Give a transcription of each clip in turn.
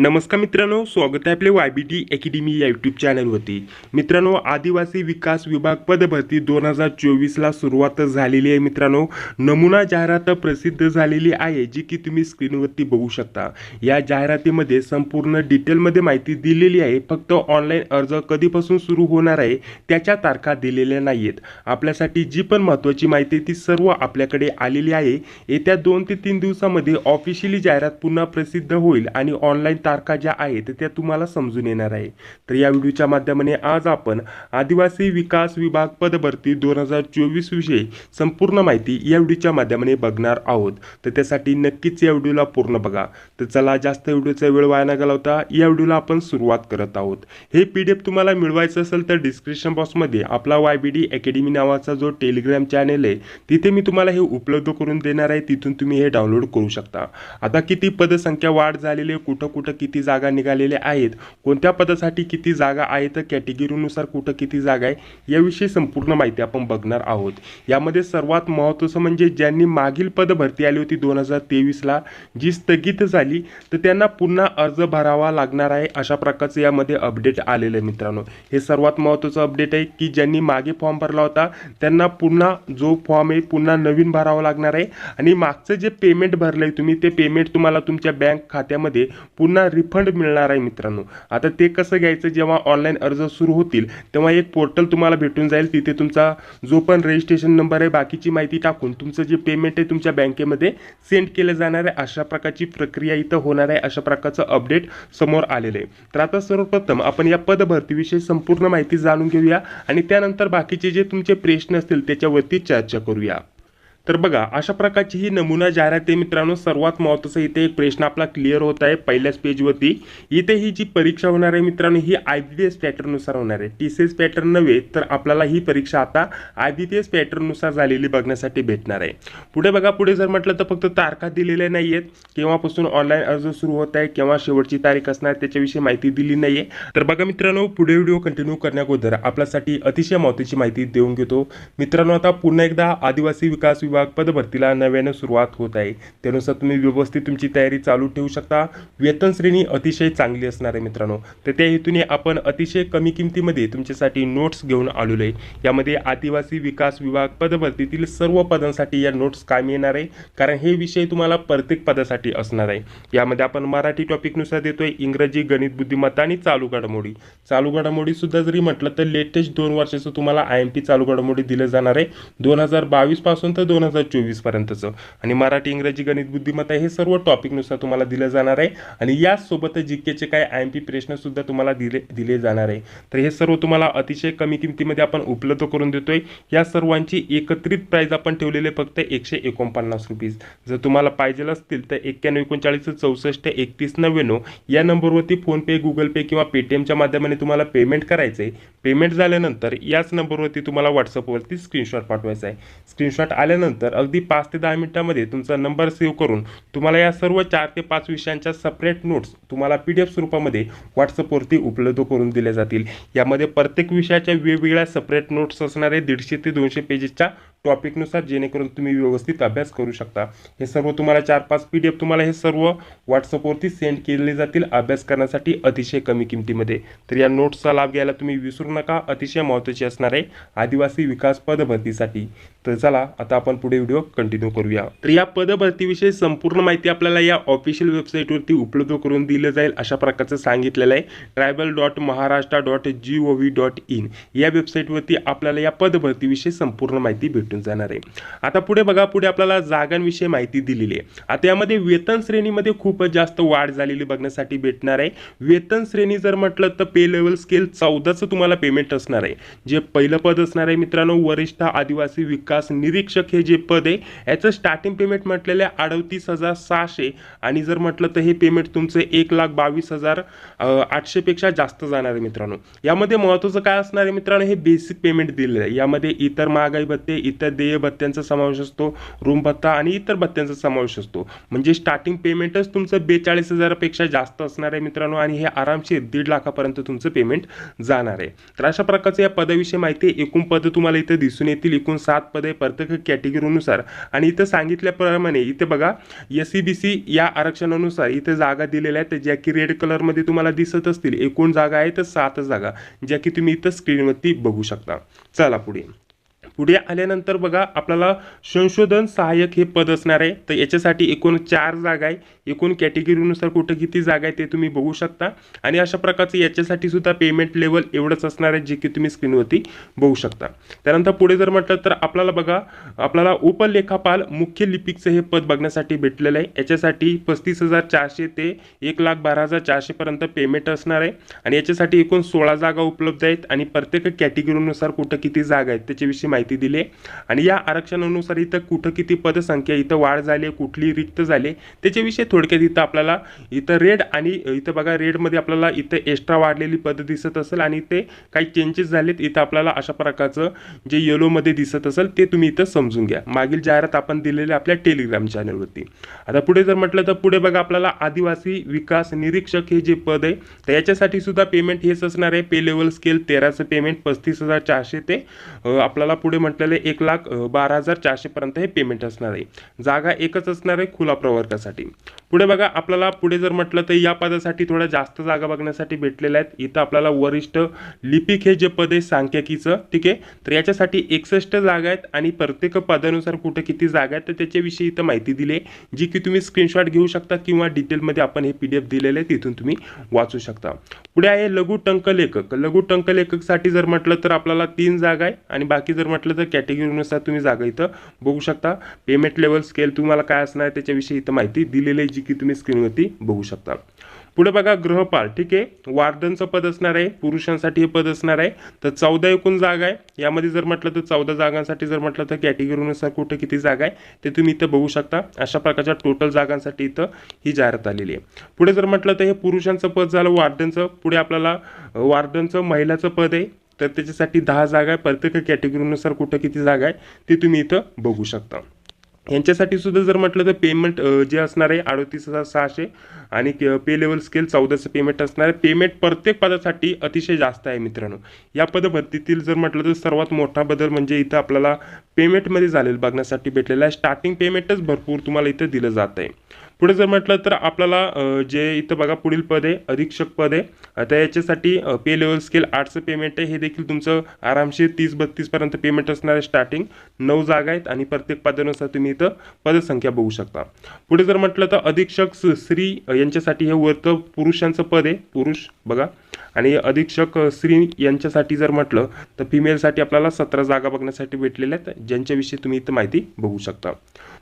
नमस्कार मित्रांनो स्वागत आहे आपले वाय बी टी अकॅडमी या यूट्यूब चॅनलवरती मित्रांनो आदिवासी विकास विभाग पदभरती दोन हजार चोवीसला सुरुवात झालेली आहे मित्रांनो. नमुना जाहिरात प्रसिद्ध झालेली आहे जी की तुम्ही स्क्रीनवरती बघू शकता. या जाहिरातीमध्ये संपूर्ण डिटेलमध्ये माहिती दिलेली आहे फक्त ऑनलाईन अर्ज कधीपासून सुरू होणार आहे त्याच्या तारखा दिलेल्या नाही आहेत आपल्यासाठी जी पण महत्त्वाची माहिती ती सर्व आपल्याकडे आलेली आहे. येत्या दोन ते तीन दिवसामध्ये ऑफिशियली जाहिरात पुन्हा प्रसिद्ध होईल आणि ऑनलाईन तारखा ज्या आहेत त्या तुम्हाला समजून येणार आहे. तर या व्हिडिओच्या माध्यमाने आज आपण आदिवासी विकास विभाग पदभरती दोन हजार चोवीस विषयी संपूर्ण माहिती या व्हिडिओच्या माध्यमाने बघणार आहोत. तर त्यासाठी नक्कीच या व्हिडिओला पूर्ण बघा. तर चला जास्त व्हिडिओचा वेळ वाया न घालवता या व्हिडिओला आपण सुरुवात करत आहोत. हे पी डी एफ तुम्हाला मिळवायचं असेल तर डिस्क्रिप्शन बॉक्समध्ये आपला वाय बी डी अकॅडमी नावाचा जो टेलिग्राम चॅनेल आहे तिथे मी तुम्हाला हे उपलब्ध करून देणार आहे. तिथून तुम्ही हे डाउनलोड करू शकता. आता किती पदसंख्या वाढ झालेली आहे कुठं कुठं किती जागा निघालेल्या आहेत कोणत्या पदासाठी किती जागा आहेत कॅटेगरीनुसार कुठं किती जागा आहे याविषयी संपूर्ण माहिती आपण बघणार आहोत. यामध्ये सर्वात महत्त्वाचं म्हणजे ज्यांनी मागील पद भरती आली होती दोन हजार तेवीसला जी स्थगित झाली तर त्यांना पुन्हा अर्ज भरावा लागणार आहे अशा प्रकारचं यामध्ये अपडेट आलेलं आहे मित्रांनो. हे सर्वात महत्त्वाचं अपडेट आहे की ज्यांनी मागे फॉर्म भरला होता त्यांना पुन्हा जो फॉर्म आहे पुन्हा नवीन भरावा लागणार आहे. आणि मागचं जे पेमेंट भरलं आहे तुम्ही ते पेमेंट तुम्हाला तुमच्या बँक खात्यामध्ये पुन्हा रिफंड मिळणार आहे मित्रांनो. आता ते कसं घ्यायचं जेव्हा ऑनलाईन अर्ज सुरू होतील तेव्हा एक पोर्टल तुम्हाला भेटून जाईल. तिथे तुमचा जो पण रजिस्ट्रेशन नंबर आहे बाकीची माहिती टाकून तुमचं जे पेमेंट आहे तुमच्या बँकेमध्ये सेंड केलं जाणार आहे. अशा प्रकारची प्रक्रिया इथं होणार आहे अशा प्रकारचं अपडेट समोर आलेलं आहे. तर आता सर्वप्रथम आपण या पदभरतीविषयी संपूर्ण माहिती जाणून घेऊया आणि त्यानंतर बाकीचे जे तुमचे प्रश्न असतील त्याच्यावरती चर्चा करूया. तर बघा अशा प्रकारची ही नमुना जाहिरात आहे मित्रांनो सर्वात महत्त्वाचं इथे एक प्रश्न आपला क्लिअर होत आहे पहिल्याच पेजवरती इथे ही जी परीक्षा होणार आहे मित्रांनो ही आय बी एस पॅटर्ननुसार होणार आहे. टी सी एस पॅटर्न नव्हे तर आपल्याला ही परीक्षा आता आय बी एस पॅटर्ननुसार झालेली बघण्यासाठी भेटणार आहे. पुढे बघा पुढे जर म्हटलं तर फक्त तारखा दिलेल्या नाही आहेत केव्हापासून ऑनलाईन अर्ज सुरू होत आहे केव्हा शेवटची तारीख असणार त्याच्याविषयी माहिती दिली नाही आहे तर बघा मित्रांनो पुढे व्हिडिओ कंटिन्यू करण्याअगोदर आपल्यासाठी अतिशय महत्त्वाची माहिती देऊन घेतो. मित्रांनो आता पुन्हा एकदा आदिवासी विकास विभाग पदभरतीला नव्यानं सुरुवात होत आहे. त्यानुसार तुम्ही व्यवस्थित तुमची तयारी चालू ठेवू शकता. वेतन श्रेणी अतिशय चांगली असणार आहे मित्रांनो. तर त्या हेतूने आपण अतिशय कमी किमतीमध्ये तुमच्यासाठी नोट्स घेऊन आलेलो आहे. यामध्ये आदिवासी विकास विभाग पदभरतीतील सर्व पदांसाठी या नोट्स कामी येणार आहे. कारण हे विषय तुम्हाला प्रत्येक पदासाठी असणार आहे. यामध्ये आपण मराठी टॉपिकनुसार देतोय. इंग्रजी गणित बुद्धिमत्ता आणि चालू घडामोडी. चालू घडामोडीसुद्धा जरी म्हटलं तर लेटेस्ट दोन वर्षाचं तुम्हाला आय एम पी चालू घडामोडी दिलं जाणार आहे. दोन हजार बावीसपासून तर दोन हजार चोवीसपर्यंतचं आणि मराठी इंग्रजी गणित बुद्धिमत्ता हे सर्व टॉपिकनुसार तुम्हाला दिलं जाणार आहे. आणि याचसोबत जी केचे काय आय एम पी प्रश्नसुद्धा तुम्हाला दिले दिले जाणार आहे. तर हे सर्व तुम्हाला अतिशय कमी किमतीमध्ये आपण उपलब्ध करून देतो आहे या सर्वांची एकत्रित प्राईज आपण ठेवलेले फक्त एकशे एकोणपन्नास रुपीज जर तुम्हाला पाहिजे असतील तर एक्क्याण्णव एकोणचाळीस चौसष्ट एकतीस नव्याण्णव या नंबरवरती फोनपे गुगल पे किंवा पेटीएमच्या माध्यमाने तुम्हाला पेमेंट करायचं आहे. पेमेंट झाल्यानंतर याच नंबरवरती तुम्हाला व्हॉट्सअपवरती स्क्रीनशॉट पाठवायचा आहे. स्क्रीनशॉट आल्यानंतर अगदी पाच ते दहा मिनिटामध्ये तुमचा नंबर सेव्ह करून तुम्हाला या सर्व चार ते पाच विषयांच्या सेपरेट नोट्स तुम्हाला पी डी एफ स्वरूपामध्ये व्हॉट्सअपवरती उपलब्ध करून दिल्या जातील. यामध्ये प्रत्येक विषयाच्या वेगवेगळ्या सेपरेट नोट्स असणार आहे दीडशे ते दोनशे पेजेसच्या टॉपिकनुसार जेणेकरून तुम्ही व्यवस्थित अभ्यास करू शकता. हे सर्व तुम्हाला चार पाच पी डी एफ तुम्हाला हे सर्व व्हॉट्सअपवरती सेंड केले जातील अभ्यास करण्यासाठी अतिशय कमी किमतीमध्ये. तर या नोट्सचा लाभ घ्यायला तुम्ही विसरू नका. अतिशय महत्त्वाची असणार आहे आदिवासी विकास पदभरतीसाठी. तर चला आता आपण पुढे व्हिडिओ कंटिन्यू करूया. तर या पदभरतीविषयी संपूर्ण माहिती आपल्याला या ऑफिशियल वेबसाईटवरती उपलब्ध करून दिलं जाईल अशा प्रकारचं सांगितलेलं आहे. Tribal dot Maharashtra dot G O V dot in या वेबसाईटवरती आपल्याला या पदभरतीविषयी संपूर्ण माहिती भेटून जाणार आहे. आता पुढे बघा पुढे आपल्याला जागांविषयी माहिती दिलेली आहे. आता यामध्ये वेतन श्रेणीमध्ये खूपच जास्त वाढ झालेली बघण्यासाठी भेटणार आहे. वेतन श्रेणी जर म्हटलं तर पे लेवल स्केल चौदाचं तुम्हाला पेमेंट असणार आहे. जे पहिलं पद असणार आहे मित्रांनो वरिष्ठ आदिवासी विकास निरीक्षक हे जे पद आहे याचं स्टार्टिंग पेमेंट म्हटलेलं आहे अडतीस हजार सहाशे. आणि जर म्हटलं तर हे पेमेंट तुमचं एक लाख बावीस हजार आठशेपेक्षा जास्त जाणार आहे मित्रांनो. यामध्ये महत्त्वाचं काय असणार आहे मित्रांनो? हे बेसिक पेमेंट दिलेलं आहे. यामध्ये इतर महागाई भत्ते इतर देय भत्त्यांचा समावेश असतो रूम भत्ता आणि इतर भत्त्यांचा समावेश असतो. म्हणजे स्टार्टिंग पेमेंटच तुमचं बेचाळीस हजारापेक्षा जास्त असणार आहे मित्रांनो आणि हे आरामशीर दीड लाखापर्यंत तुमचं पेमेंट जाणार आहे. तर अशा प्रकारचं या पदाविषयी माहिती आहे. एकूण पदं तुम्हाला इथं दिसून येतील. एकूण सात पदे प्रत्येक कॅटेगरीनुसार. आणि इथं सांगितल्याप्रमाणे इथे बघा एस सी बी सी या आरक्षणानुसार इथे जागा दिलेल्या आहेत ज्या की रेड कलरमध्ये तुम्हाला दिसत असतील. एकूण जागा आहे तर सात जागा ज्या की तुम्ही इथं स्क्रीनवरती बघू शकता. चला पुढे. पुढे आल्यानंतर बघा आपल्याला संशोधन सहाय्यक हे पद असणार आहे. तर याच्यासाठी एकूण चार जागा आहे. एकूण कॅटेगरीनुसार कुठं किती जागा आहे ते तुम्ही बघू शकता. आणि अशा प्रकारचं याच्यासाठी सुद्धा पेमेंट लेवल एवढंच असणार आहे जे की तुम्ही स्क्रीनवरती बघू शकता. त्यानंतर पुढे जर म्हटलं तर आपल्याला बघा आपल्याला उपलेखापाल मुख्य लिपिकचं हे पद बघण्यासाठी भेटलेलं आहे. याच्यासाठी पस्तीस हजार चारशे ते एक लाख बारा हजार चारशेपर्यंत पेमेंट असणार आहे. आणि याच्यासाठी एकूण सोळा जागा उपलब्ध आहेत. आणि प्रत्येक कॅटेगरीनुसार कुठं किती जागा आहेत त्याच्याविषयी माहिती दिली. आहे आणि या आरक्षणानुसार इथं कुठं किती पदसंख्या इथं वाढ झाली कुठली रिक्त झाली त्याच्याविषयी थोडक्यात इथं आपल्याला इथं रेड आणि इथं बघा रेडमध्ये आपल्याला इथं एक्स्ट्रा वाढलेली पदं दिसत असेल आणि ते काही चेंजेस झालेत. इथं आपल्याला अशा प्रकारचं जे येलोमध्ये दिसत असेल ते तुम्ही इथं समजून घ्या. मागील जाहिरात आपण दिलेली आपल्या टेलिग्राम चॅनलवरती आता पुढे जर म्हटलं तर पुढे बघा आपल्याला आदिवासी विकास निरीक्षक हे जे पद आहे तर याच्यासाठी सुद्धा पेमेंट हेच असणार आहे. पे लेवल स्केल तेराचं पेमेंट पस्तीस हजार चारशे ते आपल्याला पुढे म्हटलेलं म्हटलेले एक लाख बारा हजार चारशेपर्यंत हे पेमेंट असणार आहे. जागा एकच असणार आहे खुला प्रवर्गासाठी. पुढे बघा आपल्याला पुढे जर म्हटलं तर या पदासाठी थोड्या जास्त जागा बघण्यासाठी भेटलेल्या आहेत. इथं आपल्याला वरिष्ठ लिपिक हे जे पद आहे सांख्यकीचं ठीक आहे? तर याच्यासाठी एकसष्ट जागा आहेत आणि प्रत्येक पदानुसार कुठं किती जागा आहेत तर त्याच्याविषयी इथं माहिती दिली आहे जी की तुम्ही स्क्रीनशॉट घेऊ शकता किंवा डिटेलमध्ये आपण हे पी डी एफ दिलेलं आहे तिथून तुम्ही वाचू शकता. पुढे आहे लघु टंकलेखक लघु टंकलेखकसाठी जर म्हटलं तर आपल्याला तीन जागा आहे आणि बाकी जर म्हटलं तर कॅटेगरीनुसार तुम्ही जागा इथं बघू शकता. पेमेंट लेवल स्केल तुम्हाला काय असणार आहे त्याच्याविषयी इथं माहिती दिलेली आहे जी की तुम्ही स्क्रीनवरती बघू शकता. पुढे बघा ग्रहपाल ठीक आहे? वार्डनचं पद असणार आहे पुरुषांसाठी हे पद असणार आहे. तर चौदा एकूण जागा आहे. यामध्ये जर म्हटलं तर चौदा जागांसाठी जर म्हटलं तर कॅटेगरीनुसार कुठं किती जागा आहे ते तुम्ही इथं बघू शकता. अशा प्रकारच्या टोटल जागांसाठी इथं ही जाहिरात आलेली आहे. पुढे जर म्हटलं तर हे पुरुषांचं पद झालं वार्डनचं. पुढे आपल्याला वार्डनचं महिलाचं पद आहे. तर त्याच्यासाठी दहा जागा आहे. प्रत्येक कॅटेगरीनुसार कुठं किती जागा आहे ते तुम्ही इथं बघू शकता. यांच्यासाठी सुद्धा जर म्हटलं तर पेमेंट जे असणार आहे अडतीस हजार सहाशे आणि पे लेवल स्केल चौदाचं पेमेंट असणार आहे. पेमेंट प्रत्येक पदासाठी अतिशय जास्त आहे मित्रांनो. या पदभरतीतील जर म्हटलं तर सर्वात मोठा बदल म्हणजे इथं आपल्याला पेमेंटमध्ये झालेलं बघण्यासाठी भेटलेला आहे. स्टार्टिंग पेमेंटच भरपूर तुम्हाला इथं दिलं जात आहे पुढे जर म्हटलं तर आपल्याला जे इथं बघा पुढील पद आहे अधीक्षक पद आहे आता याच्यासाठी पे लेवल स्केल आठचं पेमेंट आहे. हे देखील तुमचं आरामशीर तीस बत्तीसपर्यंत पेमेंट असणार आहे स्टार्टिंग नऊ जागा आहेत आणि प्रत्येक पदानुसार तुम्ही इथं पदसंख्या बघू शकता. पुढे जर म्हटलं तर अधीक्षक स्त्री यांच्यासाठी हे वर्त पुरुषांचं पद आहे. पुरुष बघा. आणि अधीक्षक श्री यांच्यासाठी जर म्हटलं तर फिमेलसाठी आपल्याला सतरा जागा बघण्यासाठी भेटलेल्या आहेत ज्यांच्याविषयी तुम्ही इथं माहिती बघू शकता.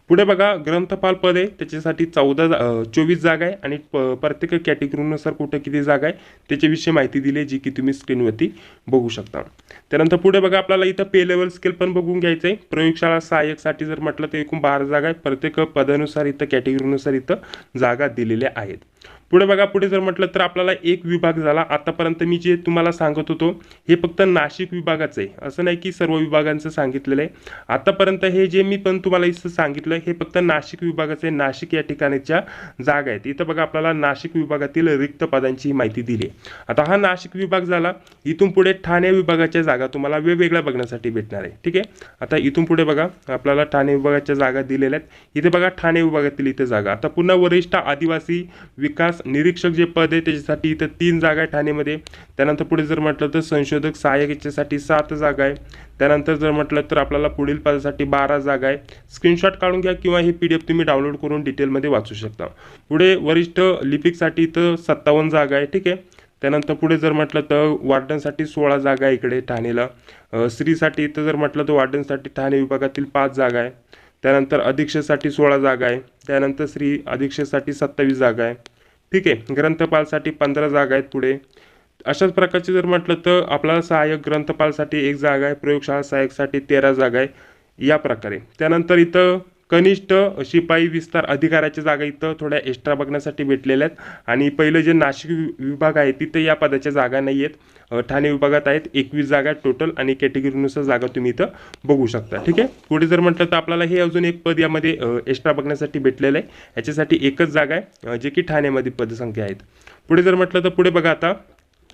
पुढे बघा ग्रंथपाल पद आहे त्याच्यासाठी चौदा चोवीस जागा आहे आणि प- प्रत्येक कॅटेगरीनुसार कुठं किती जागा आहे त्याच्याविषयी माहिती दिली आहे जी की तुम्ही स्क्रीनवरती बघू शकता. त्यानंतर पुढे बघा आपल्याला इथं पे लेवल स्केल पण बघून घ्यायचं आहे प्रयोगशाळा सहाय्यकसाठी जर म्हटलं तर एकूण बारा जागा आहे. प्रत्येक पदानुसार इथं कॅटेगरीनुसार इथं जागा दिलेल्या आहेत. पुढे बघा पुढे जर म्हटलं तर आपल्याला एक विभाग झाला. आतापर्यंत मी जे तुम्हाला सांगत होतो हे फक्त नाशिक विभागाचं आहे. असं नाही की सर्व विभागांचं सांगितलेलं आहे. आतापर्यंत हे जे मी पण तुम्हाला इथं सांगितलं हे फक्त नाशिक विभागाचं आहे. नाशिक या ठिकाणीच्या जागा आहेत. इथं बघा आपल्याला नाशिक विभागातील रिक्त पदांची माहिती दिली आहे. आता हा नाशिक विभाग झाला. इथून पुढे ठाणे विभागाच्या जागा तुम्हाला वेगवेगळ्या बघण्यासाठी भेटणार आहे. ठीक आहे? आता इथून पुढे बघा आपल्याला ठाणे विभागाच्या जागा दिलेल्या आहेत. इथे बघा ठाणे विभागातील इथे जागा. आता पुन्हा वरिष्ठ आदिवासी विकास निरीक्षक जे पद आहे त्याच्यासाठी इथं तीन जागा आहे ठाणेमध्ये. त्यानंतर पुढे जर म्हटलं तर संशोधक सहाय्यक याच्यासाठी सात जागा आहे. त्यानंतर जर म्हटलं तर आपल्याला पुढील पदासाठी बारा जागा आहे. स्क्रीनशॉट काढून घ्या किंवा हे पी डी एफ तुम्ही डाउनलोड करून डिटेलमध्ये वाचू शकता. पुढे वरिष्ठ लिपिकसाठी इथं सत्तावन्न जागा आहे ठीक आहे. त्यानंतर पुढे जर म्हटलं तर वार्डनसाठी सोळा जागा आहे इकडे ठाणेला. स्त्रीसाठी इथं जर म्हटलं तर वार्डनसाठी ठाणे विभागातील पाच जागा आहे. त्यानंतर अधीक्षसाठी सोळा जागा आहे. त्यानंतर स्त्री अधीक्षसाठी सत्तावीस जागा आहे. ठीक आहे. ग्रंथपालसाठी पंधरा जागा आहेत पुढे. अशाच प्रकारचे जर म्हटलं तर आपला सहाय्यक ग्रंथपालसाठी एक जागा आहे प्रयोगशाळा सहाय्यकसाठी तेरा जागा आहे. या प्रकारे. त्यानंतर इथं कनिष्ठ शिपाई विस्तार अधिकाऱ्याच्या जागा इथं थोड्या एक्स्ट्रा बघण्यासाठी भेटलेल्या आहेत. आणि पहिलं जे नाशिक विभाग आहे तिथं या पदाच्या जागा नाही आहेत ठाणे विभागात आहेत. एकवीस जागा टोटल आणि कॅटेगरीनुसार जागा तुम्ही इथं बघू शकता. ठीक आहे? पुढे जर म्हटलं तर आपल्याला हे अजून एक पद यामध्ये एक्स्ट्रा बघण्यासाठी भेटलेलं आहे. याच्यासाठी एकच जागा आहे जे की ठाण्यामध्ये पदसंख्या आहेत. पुढे जर म्हटलं तर पुढे बघा आता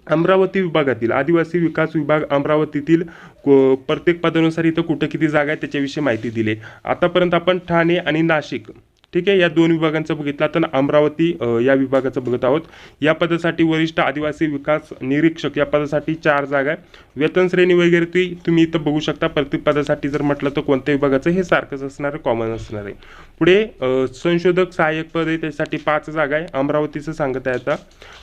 अमरावती विभागातील आदिवासी विकास विभाग अमरावतीतील को- प्रत्येक पदानुसार इथं कुठं किती जागा आहे त्याच्याविषयी माहिती दिली आतापर्यंत आपण ठाणे आणि नाशिक ठीक आहे या दोन विभागांचं बघितला तर अमरावती या विभागाचं बघत आहोत. या पदासाठी वरिष्ठ आदिवासी विकास निरीक्षक या पदासाठी चार जागा आहे. वेतन श्रेणी वगैरे ती तुम्ही इथं बघू शकता. प्रत्येक पदासाठी जर म्हटलं तर कोणत्या विभागाचं हे सारखंच असणार आहे कॉमन असणार आहे. पुढे संशोधक सहाय्यक पद आहे त्यासाठी पाच जागा आहे. अमरावतीचं सांगत आहे आता.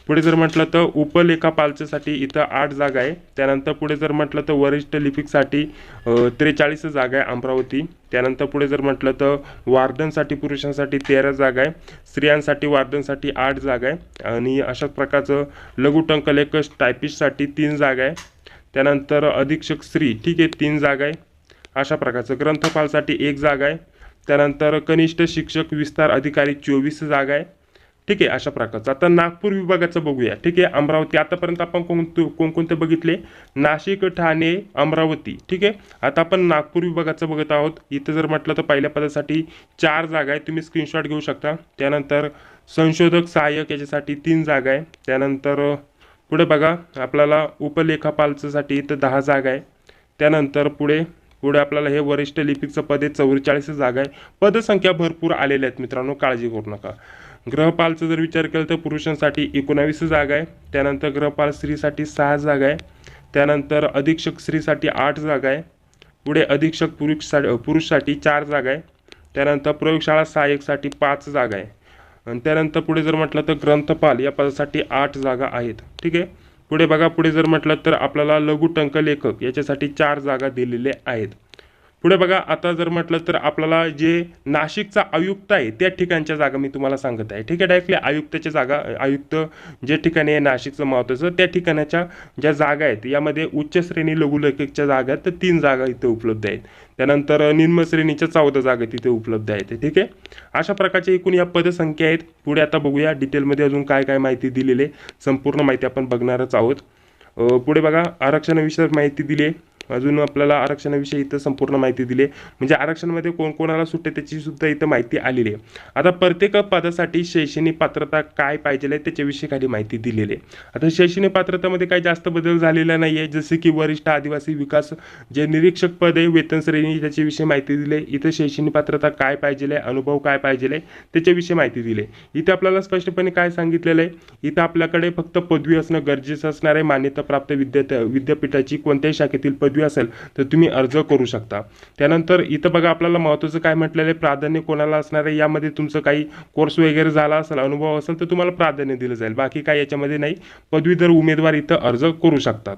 पुढे जर म्हटलं तर उपलेखापालच्यासाठी इथं आठ जागा आहे. त्यानंतर पुढे जर म्हटलं तर वरिष्ठ लिपिकसाठी त्रेचाळीस जागा आहे अमरावती. त्यानंतर पुढे जर म्हटलं तर वार्डनसाठी पुरुषांसाठी तेरा जागा आहे. स्त्रियांसाठी वार्डनसाठी आठ जागा आहे. आणि अशाच प्रकारचं लघुटंकलेख टायपिस्टसाठी तीन जागा आहे. त्यानंतर अधीक्षक स्त्री ठीक आहे तीन जागा आहे. अशा प्रकारचं ग्रंथपालसाठी एक जागा आहे. त्यानंतर कनिष्ठ शिक्षक विस्तार अधिकारी चोवीस जागा आहे. ठीक आहे अशा प्रकारचं. आता नागपूर विभागाचं बघूया. ठीक आहे अमरावती. आतापर्यंत आपण कोणते कोणकोणते बघितले? नाशिक ठाणे अमरावती. ठीक आहे आता आपण नागपूर विभागाचं बघत आहोत. इथं जर म्हटलं तर पहिल्या पदासाठी चार जागा आहे तुम्ही स्क्रीनशॉट घेऊ शकता. त्यानंतर संशोधक सहाय्यक याच्यासाठी तीन जागा आहे. त्यानंतर पुढे बघा आपल्याला उपलेखापालसाठी इथं दहा जागा आहे. त्यानंतर पुढे पुढे आपल्याला हे वरिष्ठ लिपिकचं पद आहे चौवेचाळीस जागा आहे. पदसंख्या भरपूर आलेल्या आहेत मित्रांनो काळजी करू नका. ग्रहपालचा जर विचार केला तर पुरुषांसाठी एकोणावीस जागा आहे. त्यानंतर ग्रहपाल स्त्रीसाठी सहा जागा आहे. त्यानंतर अधीक्षक स्त्रीसाठी आठ जागा आहे. पुढे अधीक्षक पुरुषसाठी पुरुषसाठी चार जागा आहे. त्यानंतर प्रयोगशाळा सहाय्यकसाठी पाच जागा आहे. आणि त्यानंतर पुढे जर म्हटलं तर ग्रंथपाल या पदासाठी आठ जागा आहेत. ठीक आहे? पुढे बघा पुढे जर म्हटलं तर आपल्याला लघुटंक लेखक याच्यासाठी चार जागा दिलेल्या आहेत. पुढे बघा आता जर म्हटलं तर आपल्याला जे नाशिकचा आयुक्त आहे त्या ठिकाणच्या जागा मी तुम्हाला सांगत आहे. ठीक आहे डायरेक्टली आयुक्ताच्या जागा आयुक्त जे ठिकाणी आहे नाशिकचं महत्त्वाचं त्या ठिकाणाच्या ज्या जागा आहेत यामध्ये उच्च श्रेणी लघुलेखकच्या जागा आहेत तर तीन जागा इथे उपलब्ध आहेत. त्यानंतर निम्न श्रेणीच्या चौदा जागा तिथे उपलब्ध आहेत. ठीक आहे? अशा प्रकारच्या एकूण या पदसंख्या आहेत. पुढे आता बघूया डिटेलमध्ये अजून काय काय माहिती दिलेली आहे. संपूर्ण माहिती आपण बघणारच आहोत. पुढे बघा आरक्षणाविषयी माहिती दिली आहे. अजून आपल्याला आरक्षणाविषयी इथं संपूर्ण माहिती दिली आहे. म्हणजे आरक्षणामध्ये कोण कोणाला सुट्टे त्याची सुद्धा इथं माहिती आलेली आहे. आता प्रत्येक पदासाठी शैक्षणिक पात्रता काय पाहिजे आहे त्याच्याविषयी खाली माहिती दिलेली आहे. आता शैक्षणिक पात्रतामध्ये काही जास्त बदल झालेला नाही आहे. जसे की वरिष्ठ आदिवासी विकास जे निरीक्षक पद आहे वेतन श्रेणी त्याच्याविषयी माहिती दिली आहे. इथं शैक्षणिक पात्रता काय पाहिजे आहे अनुभव काय पाहिजे आहे त्याच्याविषयी माहिती दिली आहे. इथे आपल्याला स्पष्टपणे काय सांगितलेलं आहे? इथं आपल्याकडे फक्त पदवी असणं गरजेचं असणार आहे. मान्यता मान्यताप्राप्त विद्या विद्यापीठाची कोणत्याही शाखेतील पदवी असेल तर तुम्ही अर्ज करू शकता. त्यानंतर इथं बघा आपल्याला महत्त्वाचं काय म्हटलेलं आहे प्राधान्य कोणाला असणार आहे यामध्ये तुमचं काही कोर्स वगैरे झाला असेल अनुभव असेल तर तुम्हाला प्राधान्य दिलं जाईल. बाकी काय याच्यामध्ये नाही. पदवीधर उमेदवार इथं अर्ज करू शकतात.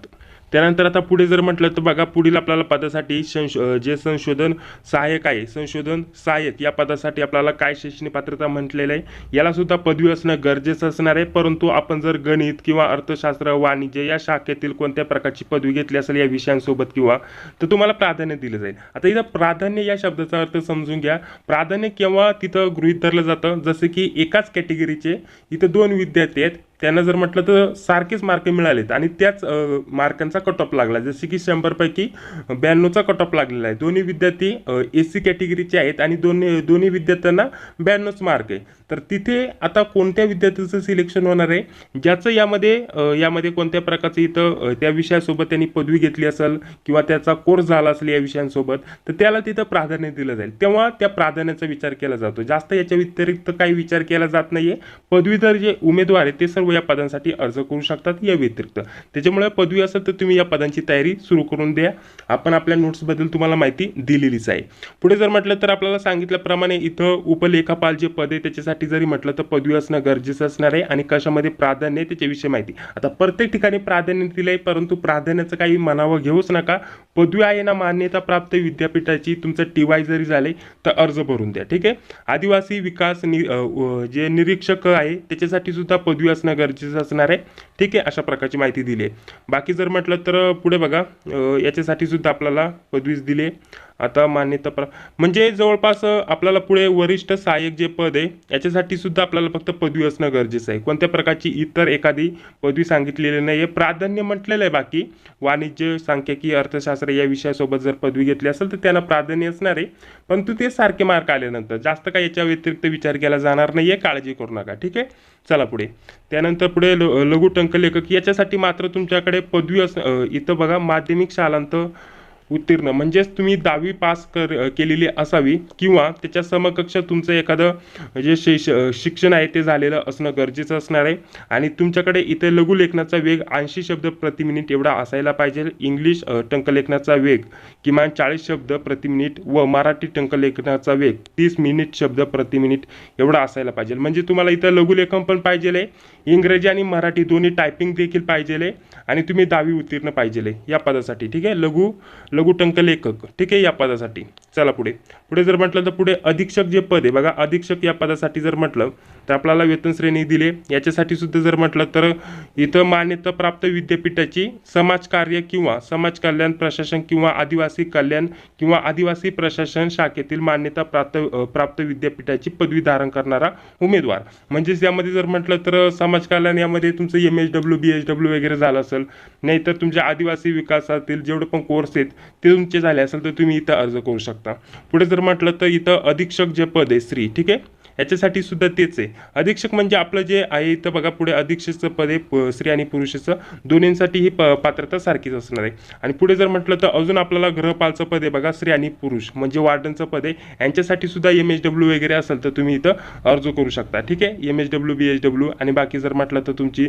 त्यानंतर आता पुढे जर म्हटलं तर बघा पुढील आपल्याला पदासाठी संश जे संशोधन सहाय्यक आहे संशोधन सहाय्यक या पदासाठी आपल्याला काय शैक्षणिक पात्रता म्हटलेलं आहे यालासुद्धा पदवी असणं गरजेचं असणार आहे. परंतु आपण जर गणित किंवा अर्थशास्त्र वाणिज्य या शाखेतील कोणत्या प्रकारची पदवी घेतली असेल या विषयांसोबत किंवा तर तुम्हाला प्राधान्य दिलं जाईल. आता इथं प्राधान्य या शब्दाचा अर्थ समजून घ्या. प्राधान्य केव्हा तिथं गृहीत धरलं जातं? जसं की एकाच कॅटेगरीचे इथं दोन विद्यार्थी आहेत. त्यांना जर म्हटलं तर सारखेच मार्क मिळालेत. आणि त्याच मार्कांचा कट ऑफ लागला. जसे की शंभरपैकी ब्याण्णवचा कट ऑफ लागलेला आहे. दोन्ही विद्यार्थी एस सी कॅटेगरीचे आहेत आणि दोन्ही दोन्ही विद्यार्थ्यांना ब्याण्णवच मार्क आहे. तर तिथे आता कोणत्या विद्यार्थ्याचं सिलेक्शन होणार आहे? ज्याचं यामध्ये यामध्ये कोणत्या प्रकारचं इथं त्या विषयासोबत त्यांनी पदवी घेतली असेल किंवा त्याचा कोर्स झाला असेल या विषयांसोबत तर त्याला तिथं प्राधान्य दिलं जाईल. तेव्हा त्या प्राधान्याचा विचार केला जातो. जास्त याच्या व्यतिरिक्त काही विचार केला जात नाही आहे पदवीधर जे उमेदवार आहेत ते सर्व या पदांसाठी अर्ज करू शकतात या व्यतिरिक्त. त्याच्यामुळे पदवी असेल तर तुम्ही या पदांची तयारी सुरू करून द्या. आपण आपल्या नोट्सबद्दल तुम्हाला माहिती दिलेलीच आहे. पुढे जर म्हटलं तर आपल्याला सांगितल्याप्रमाणे इथं उपलेखापाल जे पद आहे त्याच्यासाठी जरी म्हटलं तर पदवी असणं गरजेचं असणार आहे आणि कशामध्ये प्राधान्य आहे त्याच्याविषयी माहिती. आता प्रत्येक ठिकाणी प्राधान्य दिलं आहे परंतु प्राधान्याचं काही म्हणावं घेऊच नका. पदवी आहे ना मान्यता प्राप्त विद्यापीठाची तुमचं टी वाय जरी झाले तर अर्ज भरून द्या. ठीक आहे? आदिवासी विकास नि जे निरीक्षक आहे त्याच्यासाठी सुद्धा पदवी असणं गरजेचं असणार आहे. ठीक आहे अशा प्रकारची माहिती दिली आहे. बाकी जर म्हटलं तर पुढे बघा याच्यासाठी सुद्धा आपल्याला पदवीच दिली आहे. आता मान्यता प्रा म्हणजे जवळपास आपल्याला पुढे वरिष्ठ सहाय्यक जे पद आहे याच्यासाठी सुद्धा आपल्याला फक्त पदवी असणं गरजेचं आहे. कोणत्या प्रकारची इतर एखादी पदवी सांगितलेली नाही आहे प्राधान्य म्हटलेलं आहे बाकी. वाणिज्य सांख्यिकी अर्थशास्त्र या विषयासोबत जर पदवी घेतली असेल तर त्यांना प्राधान्य असणार आहे. परंतु ते सारखे मार्क आल्यानंतर जास्त काय याच्या व्यतिरिक्त विचार केला जाणार नाही आहे काळजी करू नका. ठीक आहे? चला पुढे. त्यानंतर पुढे ल लघु टंकलेखक याच्यासाठी मात्र तुमच्याकडे पदवी असं इथं बघा माध्यमिक शालांत उत्तीर्ण. म्हणजेच तुम्ही दहावी पास कर केलेली असावी किंवा त्याच्या समकक्ष तुमचं एखादं जे शिश शिक्षण आहे ते झालेलं असणं गरजेचं असणार आहे. आणि तुमच्याकडे इथे लघुलेखनाचा वेग ऐंशी शब्द प्रति मिनिट एवढा असायला पाहिजे. इंग्लिश टंकलेखनाचा वेग किमान चाळीस शब्द प्रति मिनिट व मराठी टंकलेखनाचा वेग तीस मिनिट शब्द प्रति मिनिट एवढा असायला पाहिजे. म्हणजे तुम्हाला इथं लघुलेखन पण पाहिजे इंग्रजी आणि मराठी दोन्ही टायपिंग देखील पाहिजे आणि तुम्ही दहावी उत्तीर्ण पाहिजे या पदासाठी. ठीक आहे? लघु लघुटंक लेखक. ठीक आहे या पदासाठी. चला पुढे. पुढे जर म्हटलं तर पुढे अधीक्षक जे पद आहे बघा अधीक्षक या पदासाठी जर म्हटलं तर आपल्याला वेतन श्रेणी दिले. याच्यासाठी सुद्धा जर म्हटलं तर इथं मान्यता प्राप्त विद्यापीठाची समाजकार्य किंवा समाज कल्याण प्रशासन किंवा आदिवासी कल्याण किंवा आदिवासी प्रशासन शाखेतील मान्यता प्राप्त प्राप्त विद्यापीठाची पदवी धारण करणारा उमेदवार. म्हणजेच यामध्ये जर म्हटलं तर समाज कल्याण यामध्ये तुमचं M H W B H W वगैरे झालं असेल नाहीतर तुमच्या आदिवासी विकासातील जेवढे पण कोर्स आहेत ते तुमचे झाले असेल तर तुम्ही इथं अर्ज करू शकता. पुढे जर म्हटलं तर इथं अधीक्षक जे पद आहे स्त्री ठीक आहे? याच्यासाठी सुद्धा तेच आहे. अधीक्षक म्हणजे आपलं जे आहे इथं बघा पुढे अधीक्षकचं पद स्त्री आणि पुरुषाचं. दोन्हींसाठी ही प पात्रता सारखीच असणार आहे. आणि पुढे जर म्हटलं तर अजून आपल्याला ग्रहपालचं पद आहे बघा स्त्री आणि पुरुष. म्हणजे वार्डनचं पद आहे. यांच्यासाठी सुद्धा एम एच डब्ल्यू वगैरे असेल तर तुम्ही इथं अर्ज करू शकता. ठीक आहे? M H W B H W आणि बाकी जर म्हटलं तर तुमची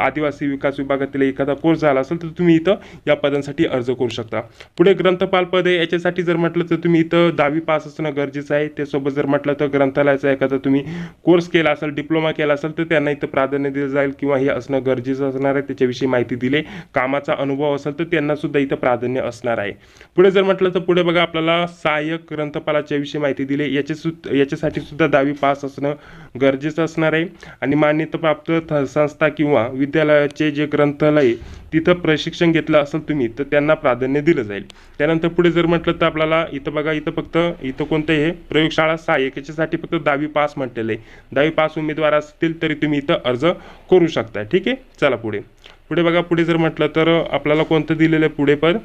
आदिवासी विकास विभागातील एखादा कोर्स झाला असेल तर तुम्ही इथं या पदांसाठी अर्ज करू शकता. पुढे ग्रंथपाल पद आहे. याच्यासाठी जर म्हटलं तर तुम्ही इथं दहावी पास असणं गरजेचं आहे. त्यासोबत जर म्हटलं तर ग्रंथालयाचं एखादा तुम्ही कोर्स केला असेल डिप्लोमा केला असेल तर त्यांना इथं प्राधान्य दिलं जाईल किंवा हे असणं गरजेचं असणार आहे त्याच्याविषयी माहिती दिली. कामाचा अनुभव असेल तर त्यांना सुद्धा इथं प्राधान्य असणार आहे. पुढे जर म्हटलं तर पुढे बघा आपल्याला सहाय्यक ग्रंथपालाच्या विषयी माहिती दिली. याचे सुद्धा याच्यासाठी सुद्धा दहावी पास असणं गरजेचं असणार आहे. आणि मान्यताप्राप्त संस्था किंवा विद्यालयाचे जे ग्रंथालय तिथं प्रशिक्षण घेतलं असेल तुम्ही तर त्यांना प्राधान्य दिलं जाईल. त्यानंतर पुढे जर म्हटलं तर आपल्याला इथं बघा इथं फक्त इथं कोणतं हे प्रयोगशाळा सहाय्यक याच्यासाठी फक्त दहावी पास म्हटलेलं. आहे दहावी पास उमेदवार असतील तरी तुम्ही इथं अर्ज करू शकता ठीक आहे? चला पुढे. पुढे बघा पुढे जर म्हटलं तर आपल्याला कोणतं दिलेलं आहे पुढे पद?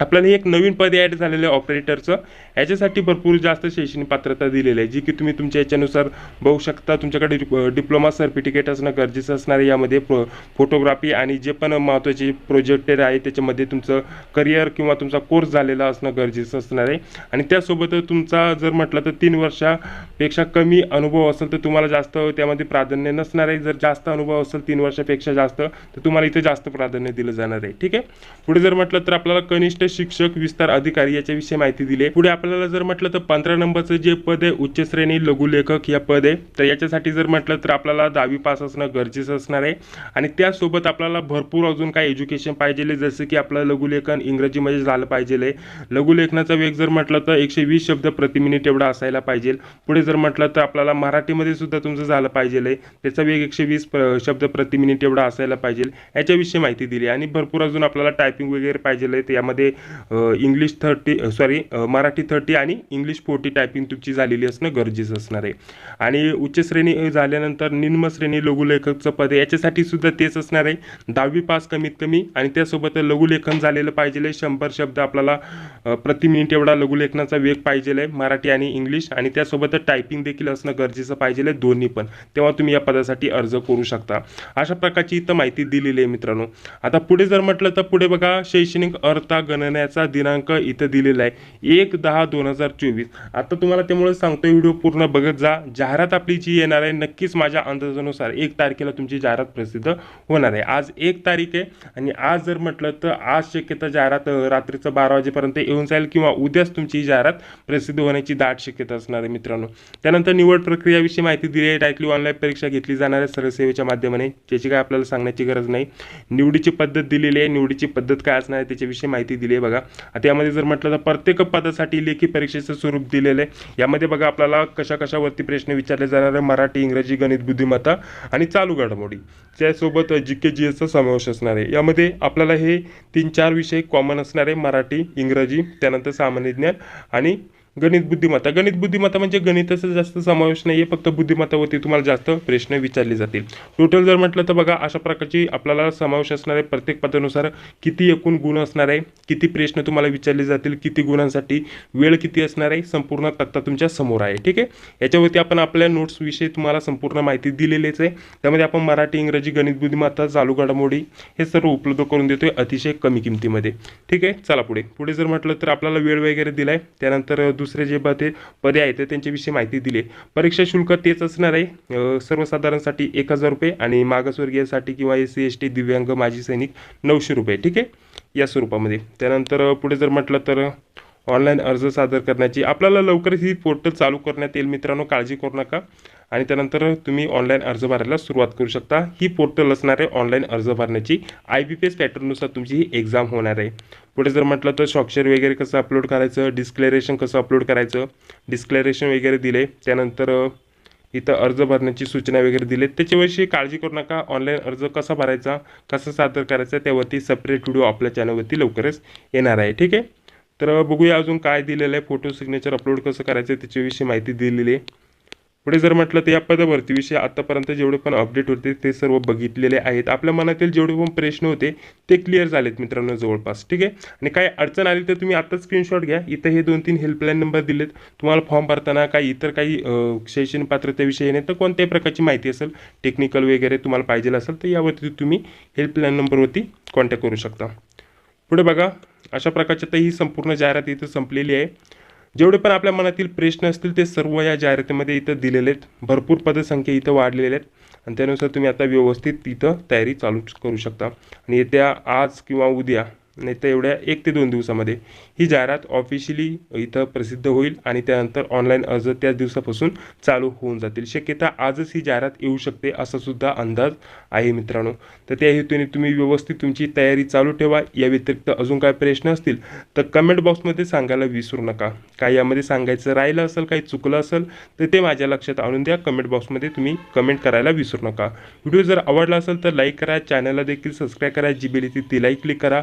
आपल्याला एक नवीन पद ॲड झालेलं आहे ऑपरेटरचं याच्यासाठी भरपूर जास्त शैक्षणिक पात्रता दिलेली आहे जी की तुम्ही तुमच्या याच्यानुसार बघू शकता. तुमच्याकडे डिप्लोमा सर्टिफिकेट असणं गरजेचं असणार आहे. यामध्ये प्रो फोटोग्राफी आणि जे पण महत्त्वाचे प्रोजेक्टेड आहे त्याच्यामध्ये तुमचं करिअर किंवा तुमचा कोर्स झालेला असणं गरजेचं असणार आहे. आणि त्यासोबत तुमचा जर म्हटलं तर तीन वर्षापेक्षा कमी अनुभव असेल तर तुम्हाला जास्त त्यामध्ये प्राधान्य नसणार आहे. जर जास्त अनुभव असेल तीन वर्षापेक्षा जास्त तर तुम्हाला इथे जास्त प्राधान्य दिलं जाणार आहे. ठीक आहे? पुढे जर म्हटलं तर आपल्याला कनिष्ठ शिक्षक विस्तार अधिकारी याच्याविषयी माहिती दिली आहे. पुढे आपल्याला जर म्हटलं तर पंधरा नंबरचं जे पद आहे उच्च श्रेणी लघुलेखक या पद आहे तर याच्यासाठी जर म्हटलं तर आपल्याला दहावी पास असणं गरजेचं असणार आहे. आणि त्यासोबत आपल्याला भरपूर अजून काही एज्युकेशन पाहिजे जसं की आपलं लघुलेखन इंग्रजीमध्ये झालं पाहिजे लघुलेखनाचा वेग जर म्हटलं तर एकशे वीस शब्द प्रति मिनिट एवढा असायला पाहिजे. पुढे जर म्हटलं तर आपल्याला मराठीमध्ये सुद्धा तुमचं झालं पाहिजे त्याचा वेग एकशे वीस शब्द प्रति मिनिट एवढा असायला पाहिजे. याच्याविषयी माहिती दिली. आणि भरपूर अजून आपल्याला टायपिंग वगैरे पाहिजे तर यामध्ये English thirty sorry Marathi thirty आणि इंग्लिश फोर्टी टायपिंग तुमची झालेली असणं गरजेचं असणार आहे. आणि उच्च श्रेणी झाल्यानंतर निम्न श्रेणी लघुलेखकचं पद याच्यासाठी सुद्धा तेच असणार आहे. दहावी पास कमीत कमी आणि त्यासोबत लघुलेखन झालेलं पाहिजे शंभर शब्द आपल्याला प्रति मिनिट एवढा लघुलेखनाचा वेग पाहिजे आहे मराठी आणि इंग्लिश आणि त्यासोबत टायपिंग देखील असणं गरजेचं पाहिजे आहे दोन्ही पण. तेव्हा तुम्ही या पदासाठी अर्ज करू शकता. अशा प्रकारची इथं माहिती दिलेली आहे मित्रांनो. आता पुढे जर म्हटलं तर पुढे बघा. शैक्षणिक अर्था गणण्याचा दिनांक इथं दिलेला आहे. एक दहा दोन हजार चोवीस. आता तुम्हाला त्यामुळे सांगतो व्हिडिओ पूर्ण बघत जा. जाहिरात आपली जी येणार आहे नक्कीच माझ्या अंदाजानुसार एक तारखेला तुमची जाहिरात प्रसिद्ध होणार आहे. आज एक तारीख आहे आणि आज जर म्हटलं तर आज शक्यता जाहिरात रात्रीचं बारा वाजेपर्यंत येऊन जाईल किंवा उद्याच तुमची जाहिरात प्रसिद्ध होण्याची दाट शक्यता असणार आहे मित्रांनो. त्यानंतर निवड प्रक्रियाविषयी माहिती दिली आहे. डायरेक्टली ऑनलाईन परीक्षा घेतली जाणार आहे सरसेवेच्या माध्यमाने. त्याची काय आपल्याला सांगण्याची गरज नाही. निवडीची पद्धत दिलेली आहे. निवडीची पद्धत काय असणार आहे त्याच्याविषयी माहिती दिली आहे बघा. आता यामध्ये जर म्हटलं तर प्रत्येक पदासाठी लेखी परीक्षेचं स्वरूप दिलेलं आहे. यामध्ये बघा आपल्याला कशा कशावरती प्रश्न विचारले जाणार आहे? मराठी इंग्रजी गणित बुद्धिमत्ता आणि चालू घडामोडी. त्यासोबत जी के जी एसचा समावेश असणार आहे. यामध्ये आपल्याला हे तीन चार विषय कॉमन असणार आहे. मराठी इंग्रजी त्यानंतर सामान्य ज्ञान आणि गणित बुद्धिमत्ता. गणित बुद्धिमत्ता म्हणजे गणिताचा जास्त समावेश नाही आहे फक्त बुद्धिमत्तावरती तुम्हाला जास्त प्रश्न विचारले जातील. टोटल जर म्हटलं तर बघा अशा प्रकारची आपल्याला समावेश असणार आहे प्रत्येक पदानुसार किती एकूण गुण असणार आहे किती प्रश्न तुम्हाला विचारले जातील किती गुणांसाठी वेळ किती असणार आहे संपूर्ण तक्ता तुमच्यासमोर आहे. ठीक आहे? याच्यावरती आपण आपल्या नोट्सविषयी तुम्हाला संपूर्ण माहिती दिलेलीच आहे. त्यामध्ये आपण मराठी इंग्रजी गणित बुद्धिमत्ता चालू घडामोडी हे सर्व उपलब्ध करून देतोय अतिशय कमी किमतीमध्ये. ठीक आहे? चला पुढे. पुढे जर म्हटलं तर आपल्याला वेळ वगैरे दिला आहे त्यानंतर दुसरे जे ते पर्याय आहेत त्यांच्याविषयी माहिती दिली. आहे परीक्षा शुल्क तेच असणार आहे. सर्वसाधारणसाठी एक हजार रुपये आणि मागासवर्गीयासाठी किंवा एस सी एस टी दिव्यांग माजी सैनिक नऊशे रुपये. ठीक आहे? या स्वरूपामध्ये. त्यानंतर पुढे जर म्हटलं तर ऑनलाईन अर्ज सादर करण्याची. आपल्याला लवकरच ही पोर्टल चालू करण्यात येईल. मित्रांनो काळजी करू नका. आणि त्यानंतर तुम्ही ऑनलाईन अर्ज भरायला सुरुवात करू शकता. ही पोर्टल असणार आहे ऑनलाईन अर्ज भरण्याची. आय बी पी एस पॅटर्ननुसार तुमची ही एक्झाम होणार आहे. पुढे जर म्हटलं तर स्वाक्षर वगैरे कसं अपलोड करायचं डिस्क्लेरेशन कसं अपलोड करायचं डिस्क्लेरेशन वगैरे दिले त्यानंतर इथं अर्ज भरण्याची सूचना वगैरे दिले. त्याच्याविषयी काळजी करू नका. ऑनलाईन अर्ज कसा भरायचा कसा सादर करायचा त्यावरती सेपरेट व्हिडिओ आपल्या चॅनलवरती लवकरच येणार आहे. ठीक आहे? तर बघूया अजून काय दिलेलं आहे. फोटो सिग्नेचर अपलोड कसं करायचं त्याच्याविषयी माहिती दिलेली आहे. पुढे जर म्हटलं तर या पदभरतीविषयी आतापर्यंत जेवढे पण अपडेट होते ते सर्व बघितलेले आहेत. आपल्या मनातील जेवढे पण प्रश्न होते ते क्लिअर झालेत मित्रांनो जवळपास. ठीक आहे? आणि काही अडचण आली तर तुम्ही आता स्क्रीनशॉट घ्या. इथं हे दोन तीन हेल्पलाईन नंबर दिलेत. तुम्हाला फॉर्म भरताना काही इतर काही शैक्षणिक पात्रतेविषयी नाही तर कोणत्याही प्रकारची माहिती असेल टेक्निकल वगैरे तुम्हाला पाहिजे असेल तर यावरती तुम्ही हेल्पलाईन नंबरवरती कॉन्टॅक्ट करू शकता. पुढे बघा. अशा प्रकारची तर ही संपूर्ण जाहिरात इथं संपलेली आहे. जेवढे पण आपल्या मनातील प्रश्न असतील ते सर्व या जाहिरातीमध्ये इथं दिलेले आहेत. भरपूर पदसंख्या इथं वाढलेल्या आहेत. आणि त्यानुसार तुम्ही आता व्यवस्थित इथं तयारी चालू करू शकता. आणि येत्या आज किंवा उद्या नाही तर एवढ्या एक ते दोन दिवसामध्ये ही जाहिरात ऑफिशियली इथं प्रसिद्ध होईल आणि त्यानंतर ऑनलाईन अर्ज त्याच दिवसापासून चालू होऊन जातील. शक्यता आजच ही जाहिरात येऊ शकते असा सुद्धा अंदाज आहे मित्रांनो. तर त्या हेतूने तुम्ही व्यवस्थित तुमची तयारी चालू ठेवा. या व्यतिरिक्त अजून काय प्रश्न असतील तर कमेंट बॉक्समध्ये सांगायला विसरू नका. काय यामध्ये सांगायचं राहिलं असेल काही चुकलं असेल तर ते माझ्या लक्षात आणून द्या. कमेंट बॉक्समध्ये तुम्ही कमेंट करायला विसरू नका. व्हिडिओ जर आवडला असेल तर लाईक करा. चॅनलला देखील सबस्क्राईब करा. जी बेल येते तिलाही क्लिक करा.